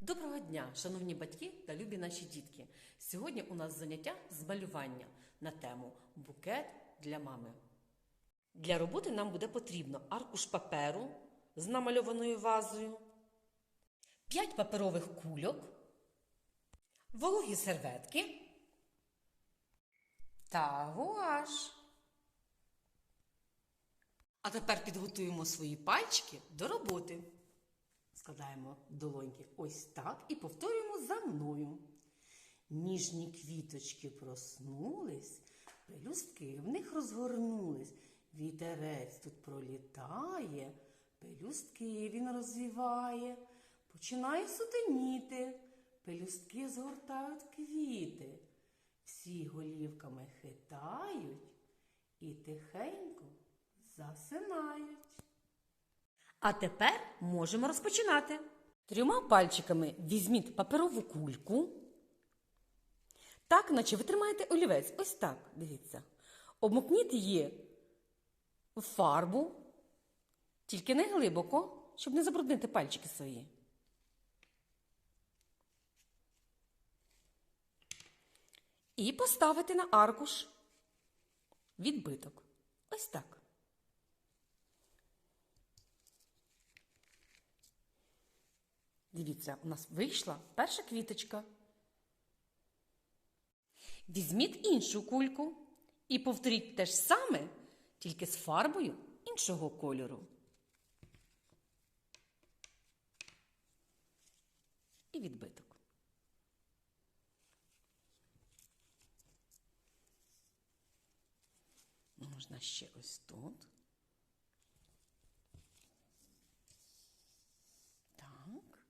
Доброго дня, шановні батьки та любі наші дітки. Сьогодні у нас заняття з малювання на тему букет для мами. Для роботи нам буде потрібно аркуш паперу з намальованою вазою, 5 паперових кульок, вологі серветки та гуаш. А тепер підготуємо свої пальчики до роботи. Складаємо долоньки ось так і повторюємо за мною. Ніжні квіточки проснулись, пелюстки в них розгорнулись. Вітерець тут пролітає, пелюстки він розвіває, починає сутеніти, пелюстки згортають квіти, всі голівками хитають і тихенько засинають. А тепер можемо розпочинати. Трьома пальчиками візьміть паперову кульку. Так, наче ви тримаєте олівець. Ось так, дивіться. Обмокніть її в фарбу, тільки не глибоко, щоб не забруднити пальчики свої. І поставити на аркуш відбиток. Ось так. Дивіться, у нас вийшла перша квіточка. Візьміть іншу кульку і повторіть те ж саме, тільки з фарбою іншого кольору. І відбиток. Можна ще ось тут. Так.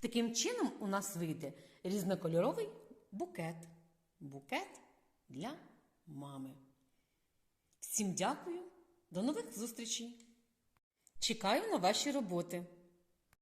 Таким чином у нас вийде різнокольоровий букет. Букет для мами. Всім дякую, до нових зустрічей. Чекаю на ваші роботи.